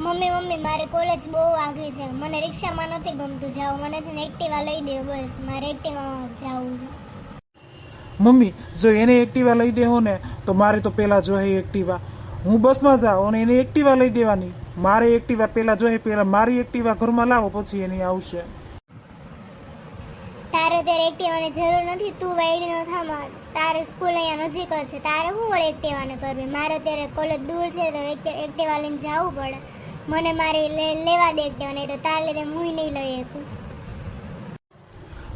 Mummy mummy મારે college બહુ આગળ છે. મને રિક્ષામાં નથી ગમતું જાવ. મને છે ને એક્ટિવા લઈ દે બસ. મારે એક્ટિવામાં જવું છે. મમ્મી જો એને એક્ટિવા લઈ દેવો ને તો મારે તો પહેલાં જોઈએ એક્ટિવા. હું બસમાં જાઉં અને એને એક્ટિવા લઈ દેવાની. મારે એક્ટિવા પહેલાં જોઈએ પહેલાં મારી એક્ટિવા ઘરમાં લાવો પછી એની આવશે. તારે ત્યારે એક્ટિવાની જરૂર નથી. તું વાયડીનો થામા તારે સ્કૂલ અહીંયા નજીક જ છે. તારે શું વળે એક્ટિવાને કરવી? મારે ત્યારે કોલેજ દૂર છે તો એક્ટિવા લઈને જવું પડે. મને મારી લે- લેવા દે દેવા નહીં તો તાર લીધે હું નહીં લઈ શકું.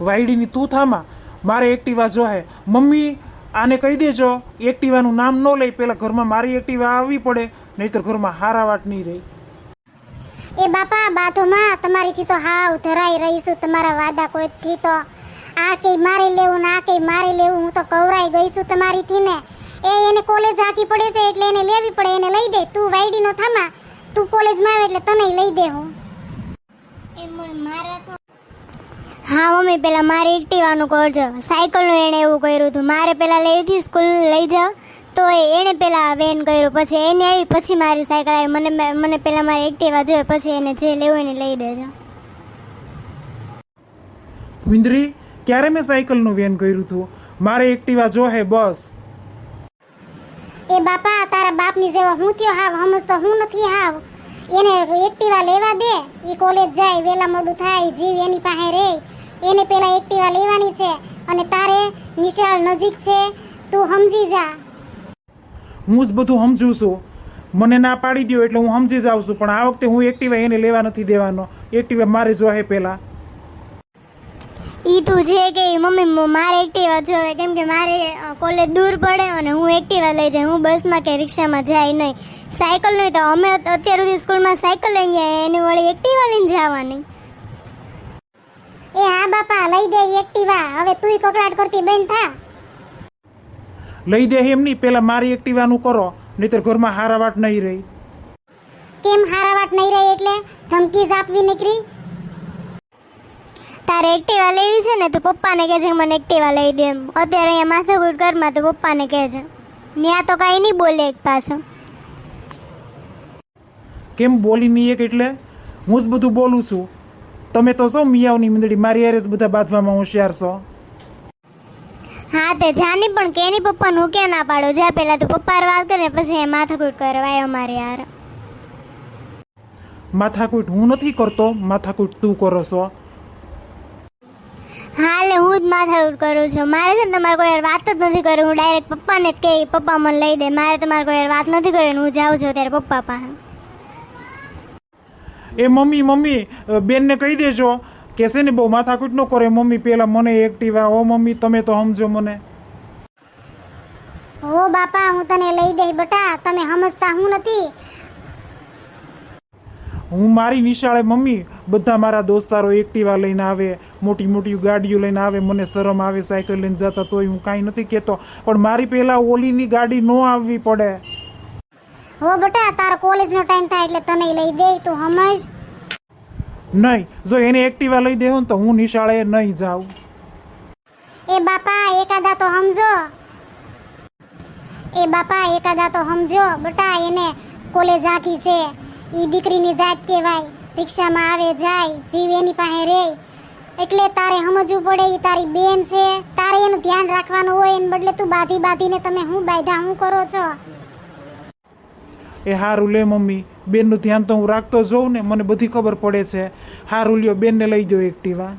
વાયડીની તું થામાં મારે એક્ટિવા જોહે. મમ્મી આને કહી દેજો એક્ટિવાનું નામ ન લઈ પહેલાં ઘરમાં મારી એક્ટિવા આવવી પડે નહીતર ઘરમાં હારા વાટ નહીં રહી. એ બાપા બાધોમાં તમારીથી તો હાવ ધરાઈ રહીશું તમારા વાદા કોઈથી તો. આ કઈ મારે લેવું ને આ કંઈ મારે લેવું હું તો કવરાઈ ગઈ છું તમારીથી ને એ એને કોલેજ આખી પડે છે એટલે એને લેવી પડે એને લઈ દે. તું વાયડીનો થામા તું કોલેજમાં આવે એટલે તને લઈ દે હું. એ મને મારા તો હા મમ્મી પેલા મારે એક્ટિવાનું કરજો. સાયકલનું એણે એવું કર્યું હતું. મારે પેલા લઈ હતી સ્કૂલ લઈ જાવ તો એ એણે પેલા વેન કર્યું. પછી એને આવી પછી મારી સાયકલ આવી. મને મને પેલા મારી એક્ટિવા જોઈએ. પછી એને જે લેવું એને લઈ દેજો. ભૂંદરી ક્યારે મેં સાયકલનું વેન કર્યું હતું? મારે એક્ટિવા જોહે બસ. એ બાપા, તારા બાપની જેવો હું થયો હાવ સમજતો હું નથી હાવ. એને એક્ટિવા લેવા દે એ કોલેજ જાય, વેલા મોડું થાય, જીવ એની પાસે રહે એને પેલા એક્ટિવા લેવાની છે, અને તારે નિશાળ નજીક છે, તું સમજી જા. હું જ બધું સમજુ છું. મને ના પાડી દો એટલે હું સમજી જાઉં છું, પણ આ વખતે હું એક્ટિવા એને લેવા નથી દેવાનો. એક્ટિવા મારે જોહે પહેલાં ઈ તું જે કે મમ્મી મારે એક્ટિવા જોઈએ. કેમ કે મારે કોલેજ દૂર પડે અને હું એક્ટિવા લઈ જાય. હું બસમાં કે રિક્ષામાં જાય નહીં. સાયકલ નહીં તો અમે અત્યાર સુધી સ્કૂલમાં સાયકલ લઈને ગયા. એની વળી એક્ટિવા લઈને જવાની. એ હા બાપા લઈ દે એક્ટિવા. હવે તુંય કકડાટ કરતી બેન થા. લઈ દે એમ નહીં. પહેલાં મારી એક્ટિવાનું કરો. નહીતર ઘરમાં હારા વાટ નહીં રહી. કેમ હારા વાટ નહીં રહે એટલે? ધમકી જ આપવી નીકળી. તારે એક્ટિવા લેવી છે ને તો પપ્પાને કહે કે મને એક્ટિવા લઈ દે એમ. અત્યારે અહીંયા માથાકૂટ ઘરમાં તો પપ્પાને કહેજે. ત્યાં તો કાંઈ નહીં બોલે એક પાછો. કેમ બોલી નહીં એક એટલે? હું જ બધું બોલું છું. તમે તો છો મિયાઓની મીંદડી મારી હારે જ બધા બાંધવામાં હોશિયાર છો. હા તે જાની પણ કેની પપ્પાને હું ક્યાં ના પાડો? જ્યાં પહેલા તો પપ્પા વાત કરે પછી એ માથાકૂટ કરવાય અમારે યાર માથાકૂટ હું નથી કરતો માથાકૂટ તું કરો છો. એટલે હું જ માથાકૂટ કરું છું. મારે છે ને તમારે કોઈ વાત જ નથી કરી હું ડાયરેક્ટ પપ્પાને જ કહી પપ્પા મને લઈ દે. મારે તમારે કોઈ વાત નથી કરી હું જાઉં છું ત્યારે પપ્પા પાસે. એ મમ્મી મમ્મી બેનને કહી દેજો કે છે ને બહુ માથાકૂટ ન કરે. મમ્મી પહેલાં મને એક્ટિવા ઓ મમ્મી તમે તો સમજો મને. હો બાપા હું તને લઈ દઈ બટા. તમે સમજતા હું નથી. હું મારી નિશાળે મમ્મી બધા મારા દોસ્તારો એક્ટિવા લઈને આવે મોટી મોટી ગાડીઓ લઈને આવે મને શરમ આવે સાયકલ લઈને જતા તોય હું કાંઈ નથી કહેતો. પણ મારી પહેલાં ઓલીની ગાડી ન આવવી પડે. હો બટા તારો કોલેજનો ટાઈમ થાય એટલે તને લઈ દે તું સમજ? નહીં જો એને એક્ટિવા લઈ દેવો ને તો હું નિશાળે નહીં જાઉં. એ બાપા એકાદા તો સમજો. એ બાપા એકાદા તો સમજો. બટા એને કોલેજ આખી છે. ઈ દીકરીની જાત કહેવાય. રિક્ષામાં આવે, જાય, જીવ એની પાસે રહે. એટલે તારે સમજવું પડે એ તારી બેન છે. તારે એનું ધ્યાન રાખવાનું હોય એને બદલે તું બાધી બાધીને તમે હું બાયધા હું કરો છો? એ હારું લે મમ્મી, બેનનું ધ્યાન તો હું રાખતો જોઉં ને, મને બધી ખબર પડે છે. હારું લ્યો, બેનને લઈ જાઓ એક્ટિવા.